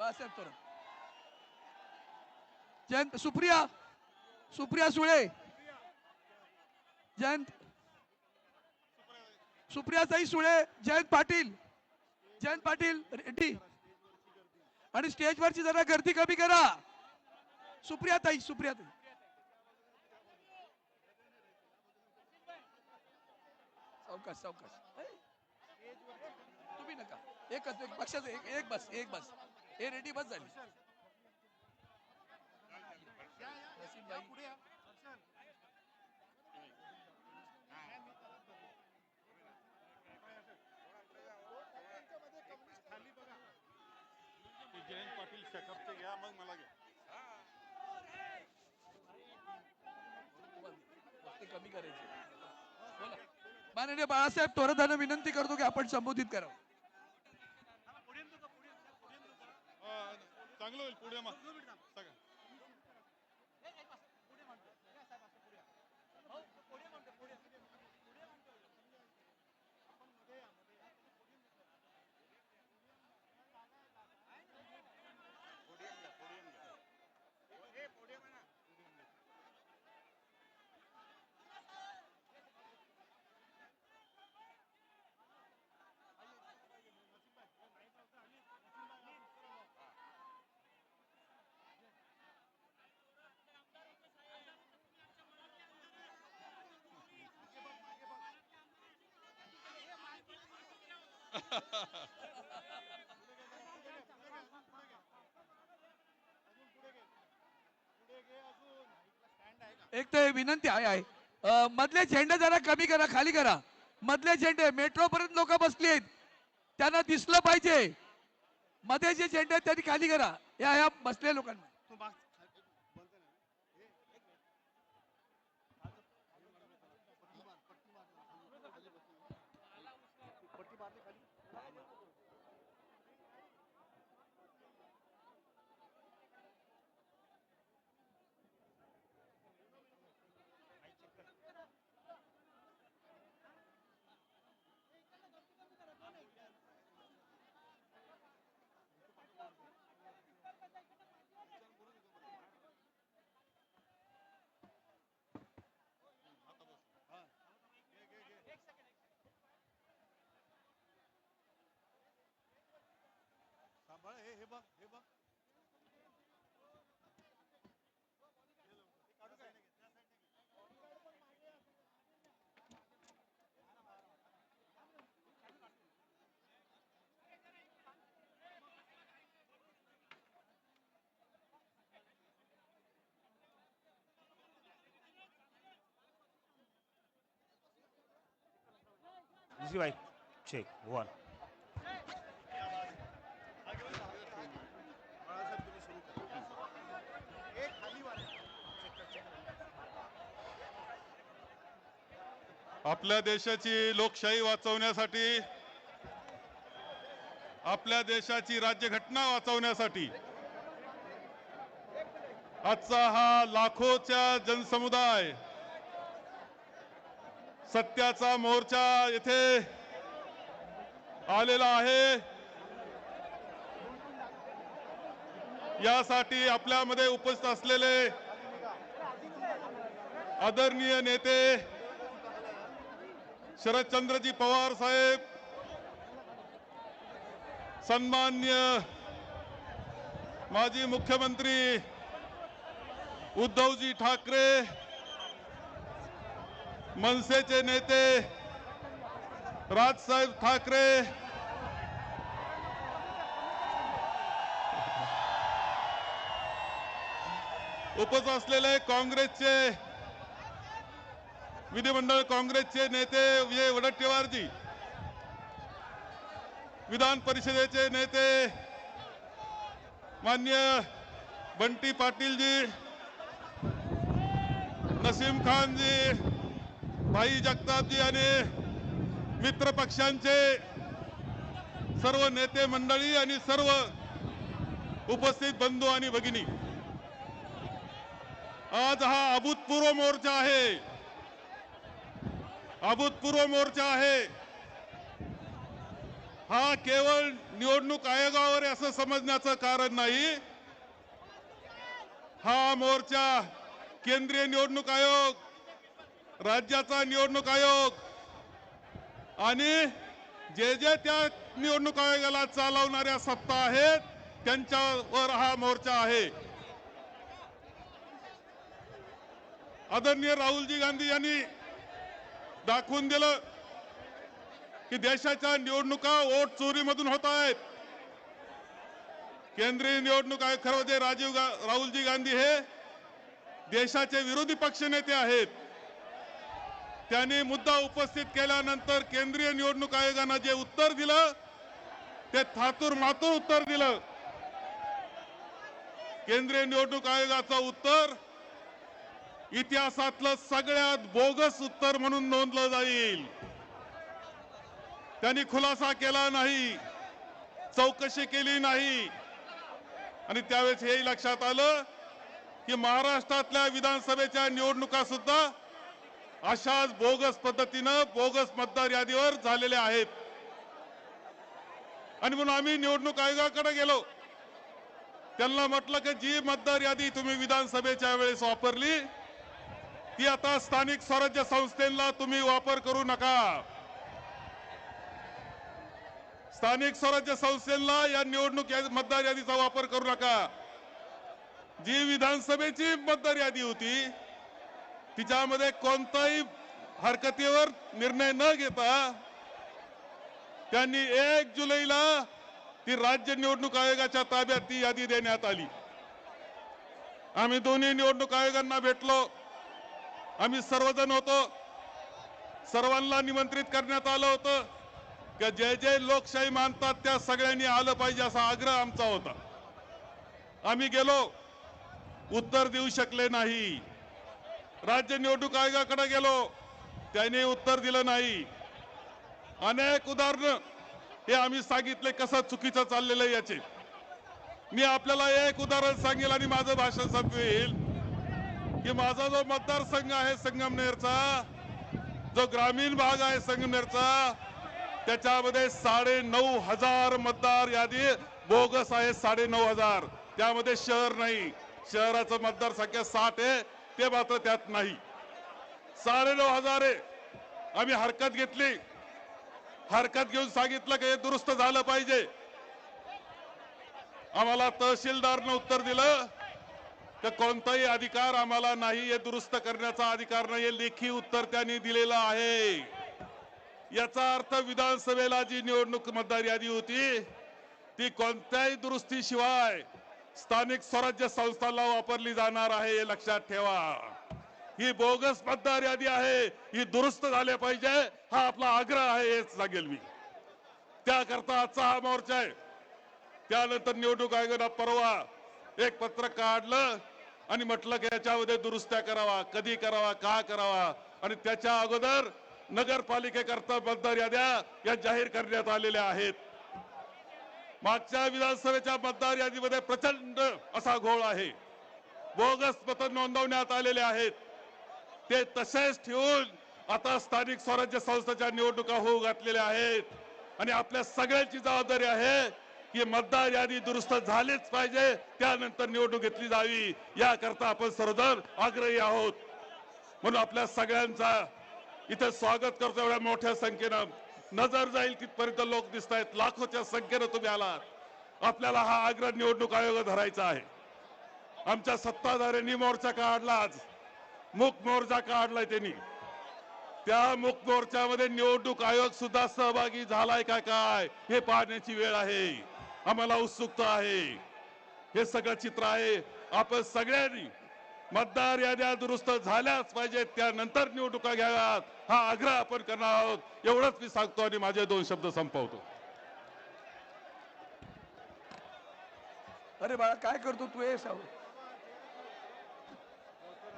बाळासाहेब थोरात जयंत सुप्रिया सुप्रिया सुळे. जयंत सुप्रियाताई सुळे जयंत पाटील जयंत पाटील रेड्डी. आणि स्टेजवरची जरा गर्दी कमी करा. सुप्रियाताई सुप्रियाताई. सावकाश सावकाश. तुम्ही नका. एकच एक पक्षाचं एक एक बस एक बस. हे रेडी बस झाली जयंत पाटील शेकअपचे घ्या मग मला घ्या कमी करायचे माननीय बाळासाहेब थोरातांना विनंती करतो की आपण संबोधित करावं ಬಾಗಿಲು ಇಲ್ಲಿ ಕೂಡಿಯಮ್ಮ एक तर विनंती आहे आहे. मधले झेंडे जरा कमी करा खाली करा. मधले झेंडे मेट्रो पर्यंत लोक बसली आहेत. त्यांना दिसलं पाहिजे. मध्ये जे झेंडे आहेत त्यांनी खाली करा. या या बसलेल्या लोकांना. हे हे बघ हे बघ Easy right. Check. One. आपल्या देशाची लोकशाही वाचवण्यासाठी आपल्या देशाची राज्यघटना वाचवण्यासाठी आजचा हा लाखोच्या जनसमुदाय सत्याचा मोर्चा येथे आलेला आहे. यासाठी आपल्यामध्ये उपस्थित असलेले आदरणीय नेते शरदचंद्रजी पवार साहेब सन्मान्य माजी मुख्यमंत्री उद्धवजी ठाकरे मनसेचे नेते राजसाहेब ठाकरे उपस्थित असलेले काँग्रेसचे विधिमंडळ काँग्रेसचे नेते विजय वडट्टीवारजी विधान परिषदेचे नेते मान्य बंटी पाटीलजी नसीम खानजी भाई जगतापजी आणि मित्र पक्षांचे सर्व नेते मंडळी आणि सर्व उपस्थित बंधू आणि भगिनी आज हा अभूतपूर्व मोर्चा आहे. अभूतपूर्व मोर्चा आहे. हा केवळ निवडणूक आयोगावर असं समजण्याचं कारण नाही. हा मोर्चा केंद्रीय निवडणूक आयोग राज्याचा निवडणूक आयोग आणि जे जे त्या निवडणूक आयोगाला चालवणाऱ्या सत्ता आहेत त्यांच्यावर हा मोर्चा आहे. आदरणीय राहुलजी गांधी यांनी दाखवून दिलं की देशाच्या निवडणुका वोट चोरीमधून होत आहेत. केंद्रीय निवडणूक आयोग खरं म्हणजे राजीव गा राहुलजी गांधी हे देशाचे विरोधी पक्ष नेते आहेत. त्यांनी मुद्दा उपस्थित केल्यानंतर केंद्रीय निवडणूक आयोगानं जे उत्तर दिलं ते थातूर मातूर उत्तर दिलं. केंद्रीय निवडणूक आयोगाचं उत्तर इतिहासातलं सगळ्यात बोगस उत्तर म्हणून नोंदलं जाईल. त्यांनी खुलासा केला नाही चौकशी केली नाही. आणि त्यावेळेस हेही लक्षात आलं की महाराष्ट्रातल्या विधानसभेच्या निवडणुका सुद्धा अशाच बोगस पद्धतीनं बोगस मतदार यादीवर झालेल्या आहेत. आणि म्हणून आम्ही निवडणूक आयोगाकडे गेलो. त्यांना म्हटलं की जी मतदार यादी तुम्ही विधानसभेच्या वेळेस वापरली ती आता स्थानिक स्वराज्य संस्थेला तुम्ही वापर करू नका. स्थानिक स्वराज्य संस्थेला या निवडणूक मतदार यादीचा वापर करू नका. जी विधानसभेची मतदार यादी होती तिच्यामध्ये कोणताही हरकतीवर निर्णय न घेता त्यांनी एक जुलैला ती राज्य निवडणूक आयोगाच्या ताब्यात ती यादी देण्यात आली. आम्ही दोन्ही निवडणूक आयोगांना भेटलो. आम्ही सर्वजण होतो. सर्वांना निमंत्रित करण्यात आलं होतं की जे जे लोकशाही मानतात त्या सगळ्यांनी आलं पाहिजे असा आग्रह आमचा होता. आम्ही गेलो उत्तर देऊ शकले नाही. राज्य निवडणूक आयोगाकडे गेलो त्याने उत्तर दिलं नाही. अनेक उदाहरणं हे आम्ही सांगितले कसं चुकीचं चाललेलं आहे याचे. मी आपल्याला एक उदाहरण सांगेल आणि माझं भाषण संपवेल. की माझा जो मतदारसंघ आहे संगमनेरचा जो ग्रामीण भाग आहे संगमनेरचा त्याच्यामध्ये साडे नऊ हजार मतदार यादी बोगस आहे साडे नऊ हजार. त्यामध्ये शहर नाही. शहराचं मतदार संख्या साठ आहे ते मात्र त्यात नाही. साडे नऊ हजार आहे. आम्ही हरकत घेतली. हरकत घेऊन सांगितलं की हे दुरुस्त झालं पाहिजे. आम्हाला तहसीलदारनं उत्तर दिलं. तर कोणताही अधिकार आम्हाला नाही हे दुरुस्त करण्याचा अधिकार नाही हे लेखी उत्तर त्यांनी दिलेलं आहे. याचा अर्थ विधानसभेला जी निवडणूक मतदार यादी होती ती कोणत्याही दुरुस्तीशिवाय स्थानिक स्वराज्य संस्थांना वापरली जाणार आहे हे लक्षात ठेवा. ही बोगस मतदार यादी आहे ही दुरुस्त झाल्या पाहिजे हा आपला आग्रह आहे हेच सांगेल मी. त्याकरता आजचा हा मोर्चा आहे. त्यानंतर निवडणूक आयोगानं परवा एक पत्र काढलं आणि म्हटलं की याच्यामध्ये दुरुस्त्या करावा कधी करावा का करावा? आणि त्याच्या अगोदर नगरपालिकेकरता मतदार याद्या या जाहीर करण्यात आलेल्या आहेत. मागच्या विधानसभेच्या मतदार यादीमध्ये प्रचंड असा घोळ आहे. बोगस मत नोंदवण्यात आलेले आहेत. ते तसेच ठेवून आता स्थानिक स्वराज्य संस्थेच्या निवडणुका होऊ घातलेल्या आहेत. आणि आपल्या सगळ्यांची जबाबदारी आहे की मतदार यादी दुरुस्त झालीच पाहिजे त्यानंतर निवडणूक घेतली जावी. याकरता आपण सर्वजण आग्रही आहोत. म्हणून आपल्या सगळ्यांचा इथे स्वागत करतो एवढ्या मोठ्या संख्येनं. नजर जाईल तिथपर्यंत लोक दिसत आहेत लाखोच्या संख्येनं तुम्ही आलात. आपल्याला हा आग्रह निवडणूक आयोग धरायचा आहे. आमच्या सत्ताधाऱ्यांनी मोर्चा काढला आज. मुख मोर्चा काढलाय त्यांनी. त्या मुख मोर्चामध्ये निवडणूक आयोग सुद्धा सहभागी झालाय का काय हे पाहण्याची वेळ आहे. आम्हाला उत्सुकता आहे. हे सगळं चित्र आहे. आपण सगळ्यांनी मतदार याद्या दुरुस्त झाल्याच पाहिजेत. त्यानंतर निवडणुका घ्याव्यात. हा आग्रह आपण करणार आहोत. एवढंच मी सांगतो आणि माझे दोन शब्द संपवतो. अरे बाळा काय करतो तू हे साव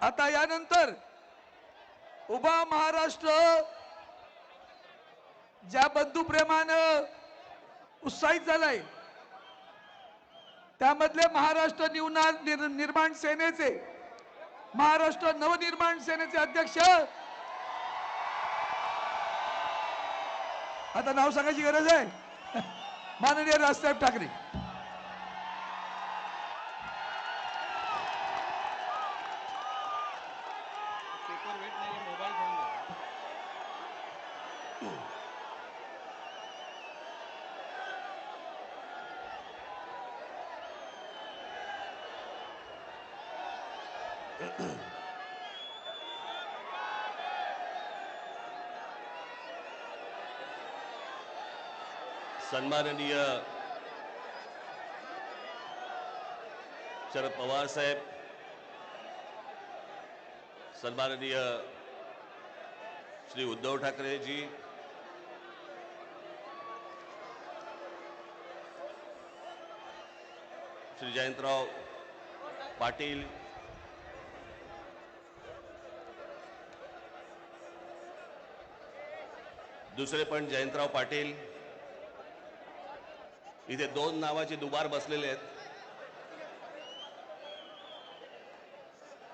आता यानंतर उभा महाराष्ट्र ज्या बंधुप्रेमानं उत्साहित झालाय त्यामधले महाराष्ट्र निवना निर- निर्माण सेनेचे महाराष्ट्र नवनिर्माण सेनेचे अध्यक्ष. आता नाव सांगायची गरज आहे. माननीय राजसाहेब ठाकरे. सन्माननीय शरद पवार साहेब सन्माननीय श्री उद्धव ठाकरे जी श्री जयंतराव पाटील दुसरे पण जयंतराव पाटील इथे दोन नावाचे दुबार बसलेले आहेत.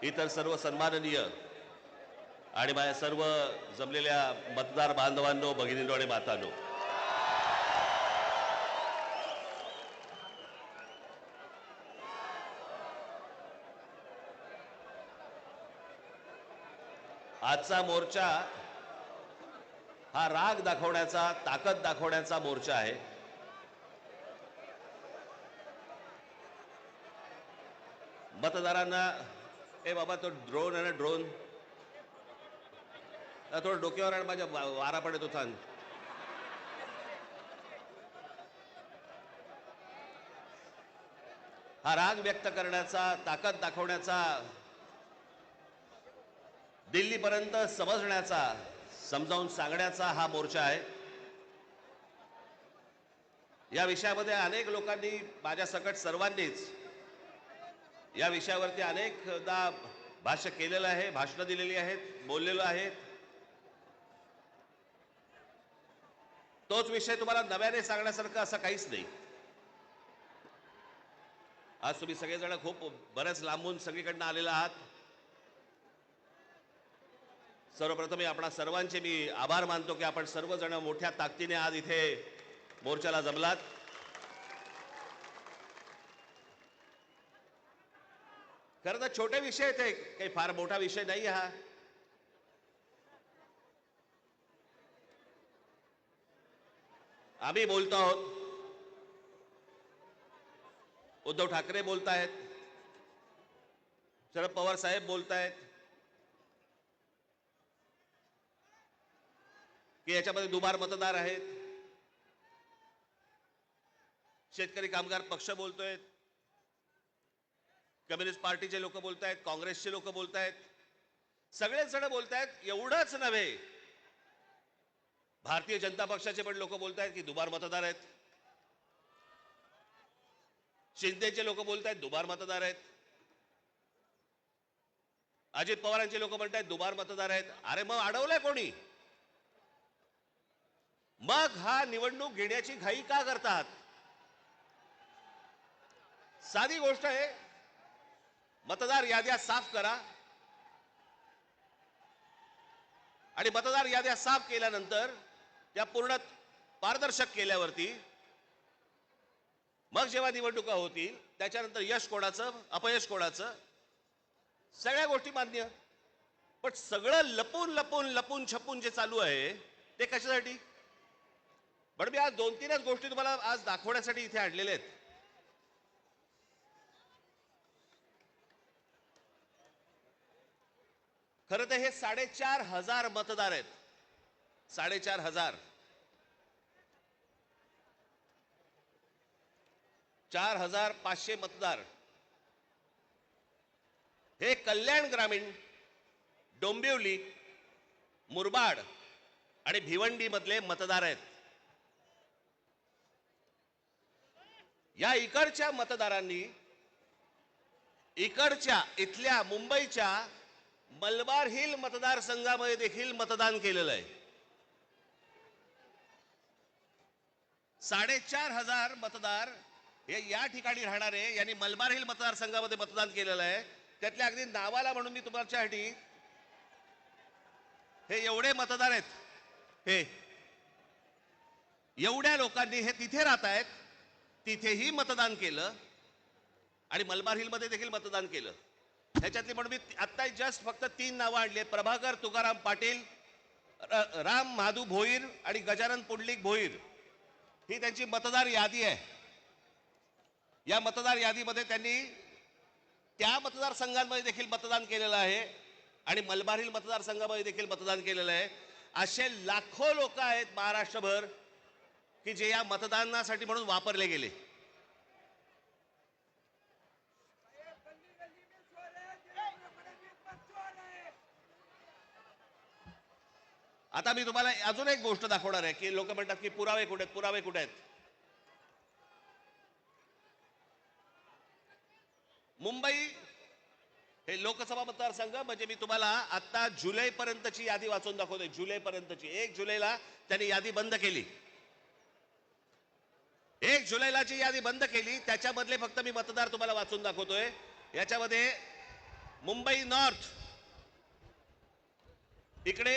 इतर सर्व सन्माननीय आणि माझ्या सर्व जमलेल्या मतदार बांधवांनो भगिनींनो आणि मातांनो. आजचा मोर्चा हा राग दाखवण्याचा ताकद दाखवण्याचा मोर्चा आहे. मतदारांना ए बाबा तो ड्रोन आहे ना ड्रोन थोडं डोक्यावर आण माझ्या वारा पडत होता हा राग व्यक्त करण्याचा ताकद दाखवण्याचा दिल्लीपर्यंत समजण्याचा समजावून सांगण्याचा हा मोर्चा आहे. या विषयामध्ये अनेक लोकांनी माझ्यासकट सर्वांनीच या विषयावरती अनेकदा भाष्य केलेलं आहे भाषणं दिलेली आहेत बोललेलो आहे. तोच विषय तुम्हाला नव्याने सांगण्यासारखं असं काहीच नाही. आज तुम्ही सगळेजण खूप बऱ्याच लांबून सगळीकडनं आलेला आहात. सर्वप्रथम आपणा सर्वांचे मी आभार मानतो की आपण सर्वजण मोठ्या ताकदीने आज इथे मोर्चाला जमलात. खरं तर छोटे विषय आहेत काही फार मोठा विषय नाही हा. आम्ही बोलतो आहोत. उद्धव ठाकरे बोलतायत. शरद पवार साहेब बोलतायत. की याच्यामध्ये दुबार मतदार आहेत. शेतकरी कामगार पक्ष बोलतोय कम्युनिस्ट पार्टीचे लोक बोलतायत काँग्रेसचे लोक बोलतायत. सगळेच जण बोलतायत एवढंच नव्हे. भारतीय जनता पक्षाचे पण लोक बोलतायत की दुबार मतदार आहेत. शिंदेचे लोक बोलतायत दुबार मतदार आहेत. अजित पवारांचे लोक म्हणतायत दुबार मतदार आहेत. अरे मग अडवलंय कोणी? मग हा निवडणूक घेण्याची घाई का करतात? साधी गोष्ट आहे मतदार याद्या साफ करा. आणि मतदार याद्या साफ केल्यानंतर त्या पूर्ण पारदर्शक केल्यावरती मग जेव्हा निवडणुका होतील त्याच्यानंतर यश कोणाचं अपयश कोणाचं सगळ्या गोष्टी मान्य. पण सगळं लपून लपून लपून छपून जे चालू आहे ते कशासाठी? पण मी आज दोन तीनच गोष्टी तुम्हाला आज दाखवण्यासाठी इथे आणलेल्या आहेत. खरं तर हे साडेचार हजार मतदार आहेत. साडेचार हजार. चार हजार पाचशे मतदार. हे कल्याण ग्रामीण डोंबिवली मुरबाड आणि भिवंडी मधले मतदार आहेत. या इकडच्या मतदारांनी इकडच्या इथल्या मुंबईच्या मलबार हिल मतदारसंघामध्ये देखील मतदान केलेलं आहे. साडेचार हजार मतदार हे या ठिकाणी राहणारे यांनी मलबार हिल मतदारसंघामध्ये मतदान केलेलं आहे. त्यातल्या अगदी नावाला म्हणून मी तुमच्यासाठी हे एवढे मतदार आहेत. हे एवढ्या लोकांनी हे तिथे राहत आहेत. तिथेही मतदान केलं. आणि मलबार हिलमध्ये देखील मतदान केलं. ह्याच्यातली म्हणून मी आत्ता जस्ट फक्त तीन नावं आणली आहेत. प्रभाकर तुकाराम पाटील र- राम महादू भोईर आणि गजानन पुंडलिक भोईर. ही त्यांची मतदार यादी आहे. या मतदार यादीमध्ये त्यांनी त्या मतदारसंघांमध्ये देखील मतदान केलेलं आहे आणि मलबारील मतदारसंघामध्ये देखील मतदान केलेलं आहे. असे लाखो लोक आहेत महाराष्ट्रभर की जे या मतदानासाठी म्हणून वापरले गेले. आता मी तुम्हाला अजून एक गोष्ट दाखवणार आहे की लोक म्हणतात की पुरावे कुठे आहेत पुरावे कुठे आहेत मुंबई हे लोकसभा मतदारसंघ म्हणजे मी तुम्हाला आता जुलै पर्यंतची यादी वाचून दाखवतोय. जुलै पर्यंतची एक जुलैला त्यांनी यादी बंद केली. एक जुलैला जी यादी बंद केली त्याच्यामधले फक्त मी मतदार तुम्हाला वाचून दाखवतोय. याच्यामध्ये मुंबई नॉर्थ इकडे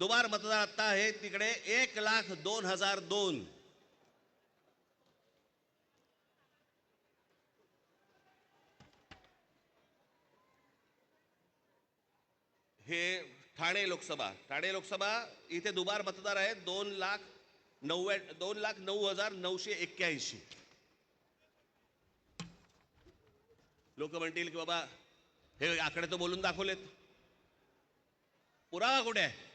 दुबार मतदार आता आहे तिकडे एक लाख दोन हजार दोन. हे ठाणे लोकसभा ठाणे लोकसभा इथे दुबार मतदार आहेत दोन लाख नव्या दोन लाख नऊ हजार नऊशे एक्क्याऐंशी. लोक म्हणतील की बाबा हे आकडे तर बोलून दाखवलेत. पुरावा कुठे आहे?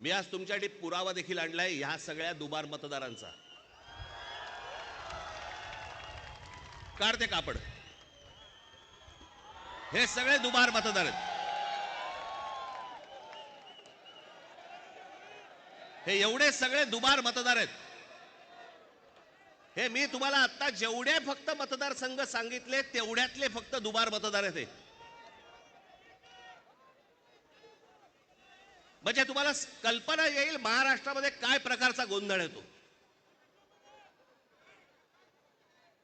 मी आज तुमच्यासाठी पुरावा देखील आणलाय ह्या सगळ्या दुबार मतदारांचा. काढ ते कापड. हे सगळे दुबार मतदार आहेत. हे एवढे सगळे दुबार मतदार आहेत. हे मी तुम्हाला आता जेवढे फक्त मतदारसंघ सांगितले तेवढ्यातले फक्त दुबार मतदार आहेत म्हणजे तुम्हाला कल्पना येईल महाराष्ट्रामध्ये काय प्रकारचा गोंधळ येतो.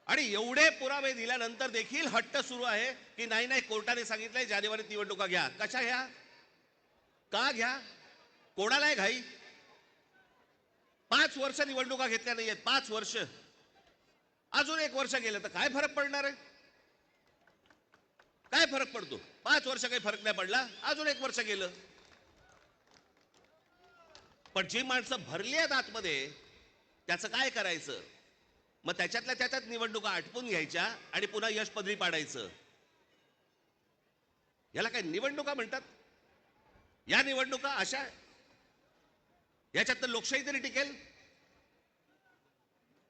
आणि एवढे पुरावे दिल्यानंतर देखील हट्ट सुरू आहे की नाही नाही कोर्टाने सांगितलंय जानेवारीत निवडणुका घ्या. कशा घ्या? का घ्या? कोणाला आहे घाई? पाच वर्ष निवडणुका घेतल्या नाहीयेत पाच वर्ष. अजून एक वर्ष गेलं तर काय फरक पडणार आहे? काय फरक पडतो? पाच वर्ष काही फरक नाही पडला अजून एक वर्ष गेलं. पण जी माणसं भरली आहेत आतमध्ये त्याचं काय करायचं? मग त्याच्यातल्या त्याच्यात निवडणुका आटपून घ्यायच्या आणि पुन्हा यश पदरी पाडायचं. याला काय निवडणुका म्हणतात? या निवडणुका अशा याच्यात तर लोकशाही तरी टिकेल?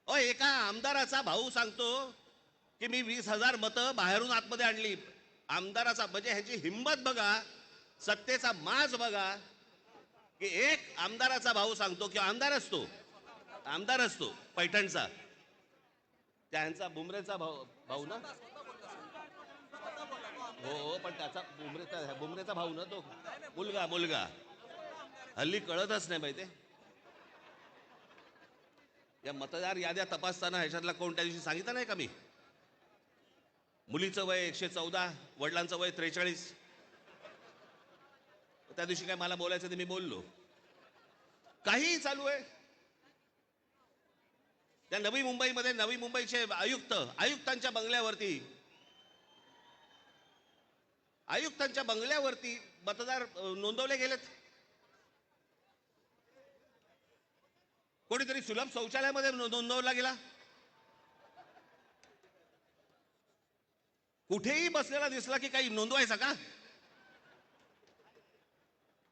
अ एका आमदाराचा भाऊ सांगतो की मी वीस हजार मतं बाहेरून आतमध्ये आणली. आमदाराचा म्हणजे ह्याची हिंमत बघा सत्तेचा माज बघा. की एक आमदाराचा भाऊ सांगतो किंवा आमदार असतो. आमदार असतो पैठणचा. त्यांचा बुमरेचा भाऊ भाऊ ना? हो हो पण त्याचा बुमरेचा बुमरेचा भाऊ ना तो? मुलगा मुलगा. हल्ली कळतच नाही माहिती. या मतदार याद्या तपासताना ह्याच्यातला कोण त्या दिवशी सांगितलं नाही का मी? मुलीचं वय एकशे चौदा वडिलांचं वय त्रेचाळीस. त्या दिवशी काय मला बोलायचं ते मी बोललो. काहीही चालू आहे. त्या नवी मुंबईमध्ये नवी मुंबईचे आयुक्त आयुक्तांच्या बंगल्यावरती आयुक्तांच्या बंगल्यावरती मतदार नोंदवले गेलेत. कोणीतरी सुलभ शौचालयामध्ये नोंदवला गेला. कुठेही बसलेला दिसला की काही नोंदवायचा का?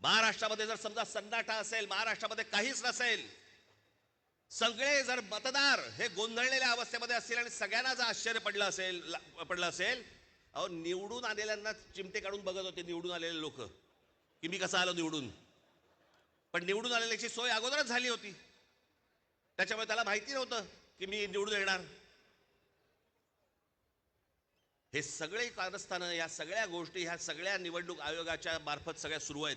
महाराष्ट्रामध्ये जर समजा सन्नाटा असेल महाराष्ट्रामध्ये काहीच नसेल सगळे जर मतदार हे गोंधळलेल्या अवस्थेमध्ये असतील आणि सगळ्यांना जर आश्चर्य पडलं असेल पडलं असेल अहो निवडून आलेल्यांना चिमटे काढून बघत होते निवडून आलेले लोक. की मी कसा आलो निवडून? पण निवडून आलेल्याची सोय अगोदरच झाली होती. त्याच्यामुळे त्याला माहिती नव्हतं की मी निवडून येणार. हे सगळे कारस्थानं या सगळ्या गोष्टी ह्या सगळ्या निवडणूक आयोगाच्या मार्फत सगळ्या सुरू आहेत.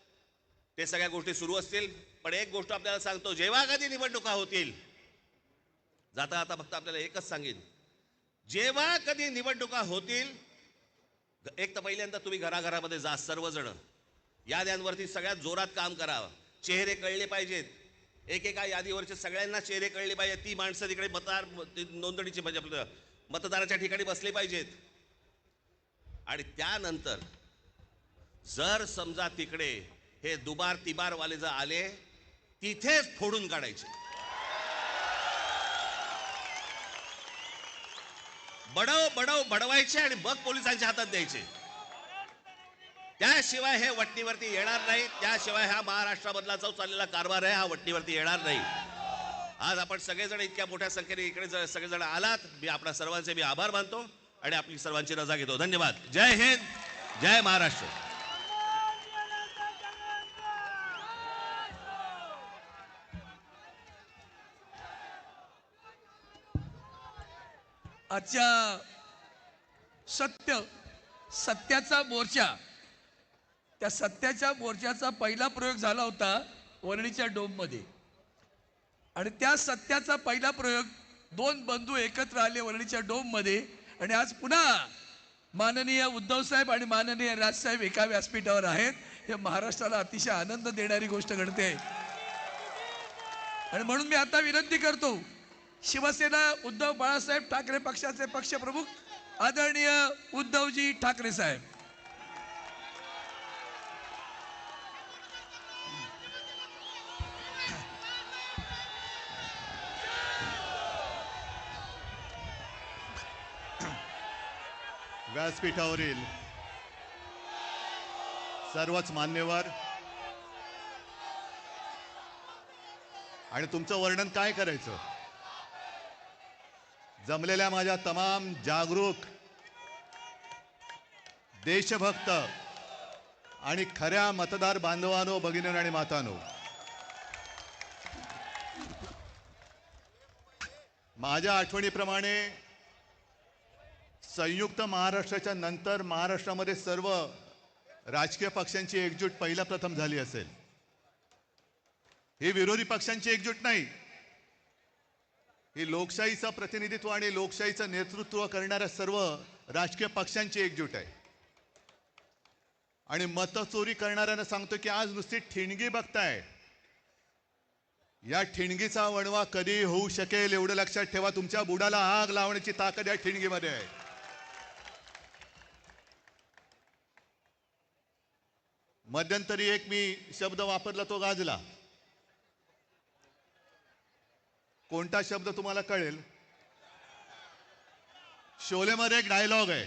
ते सगळ्या गोष्टी सुरू असतील पण एक गोष्ट आपल्याला सांगतो जेव्हा कधी निवडणुका होतील जाता आता फक्त आपल्याला एकच सांगेन. जेव्हा कधी निवडणुका होतील एक तर पहिल्यांदा तुम्ही घराघरामध्ये जा सर्वजण. याद्यांवरती सगळ्यात जोरात काम करा. चेहरे कळले पाहिजेत. एकेका यादीवरचे सगळ्यांना चेहरे कळले पाहिजेत. ती माणसं तिकडे मतदार नोंदणीची म्हणजे आपलं मतदाराच्या ठिकाणी बसले पाहिजेत. आणि त्यानंतर जर समजा तिकडे हे दुबार तिबार वाले जर आले तिथेच फोडून काढायचे. बडव बडव बडवायचे आणि मग पोलिसांच्या हातात द्यायचे. त्याशिवाय हे वटणीवरती येणार नाही त्याशिवाय हा महाराष्ट्रामधला जो चाललेला कारभार आहे हा वटणीवरती येणार नाही. आज आपण सगळेजण इतक्या मोठ्या संख्येने इकडे सगळेजण आलात. मी आपल्या सर्वांचे मी आभार मानतो आणि आपली सर्वांची रजा घेतो. धन्यवाद. जय हिंद. जय महाराष्ट्र. आजच्या सत्य. सत्याचा मोर्चा. त्या सत्याच्या मोर्चाचा पहिला प्रयोग झाला होता वरळीच्या डोममध्ये. आणि त्या सत्याचा पहिला प्रयोग दोन बंधू एकत्र आले वरळीच्या डोममध्ये. आणि आज पुन्हा माननीय उद्धव साहेब आणि माननीय राजसाहेब एका व्यासपीठावर आहेत. हे महाराष्ट्राला अतिशय आनंद देणारी गोष्ट घडते. आणि म्हणून मी आता विनंती करतो शिवसेना उद्धव बाळासाहेब ठाकरे पक्षाचे पक्षप्रमुख आदरणीय उद्धवजी ठाकरे साहेब. व्यासपीठावरील सर्वच मान्यवर आणि तुमचं वर्णन काय करायचं? जमलेल्या माझ्या तमाम जागरूक देशभक्त आणि खऱ्या मतदार बांधवानो भगिनीनो आणि मातानो. माझ्या आठवणीप्रमाणे संयुक्त महाराष्ट्राच्या नंतर महाराष्ट्रामध्ये सर्व राजकीय पक्षांची एकजूट पहिला प्रथम झाली असेल. ही विरोधी पक्षांची एकजूट नाही ही लोकशाहीचं प्रतिनिधित्व आणि लोकशाहीचं नेतृत्व करणाऱ्या सर्व राजकीय पक्षांची एकजूट आहे. आणि मतचोरी करणाऱ्यांना सांगतो की आज नुसती ठिणगी बघताय. या ठिणगीचा वणवा कधी होऊ शकेल एवढं लक्षात ठेवा तुमच्या बुडाला आग लावण्याची ताकद या ठिणगीमध्ये आहे. मध्यंतरी एक मी शब्द वापरला तो गाजला. कोणता शब्द तुम्हाला कळेल? शोलेमध्ये एक डायलॉग आहे.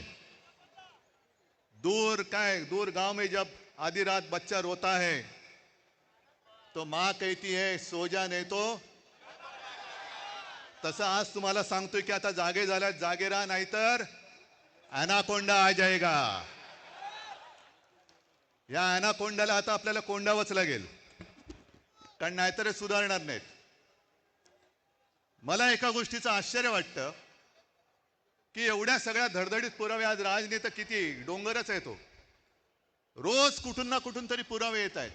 दूर काय दूर गांव में जब आधी रात बच्चा रोता है तो माँ कहती है सो जा नाही तो। तसं आज तुम्हाला सांगतोय की आता जागे झाल्यात जागे राहा नाहीतर अनाकोंडा आ जाएगा या अनाकोंडाला आता आपल्याला कोंडावंच लागेल. कारण नाहीतर सुधारणार नाहीत. मला एका गोष्टीचं आश्चर्य वाटतं की एवढ्या सगळ्या धडधडीत पुरावे आज राजनेता किती डोंगरच आहे तो हो. रोज कुठून ना कुठून तरी पुरावे येत आहेत.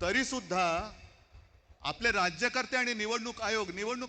तरी सुद्धा आपले राज्यकर्ते आणि निवडणूक आयोग निवडणूक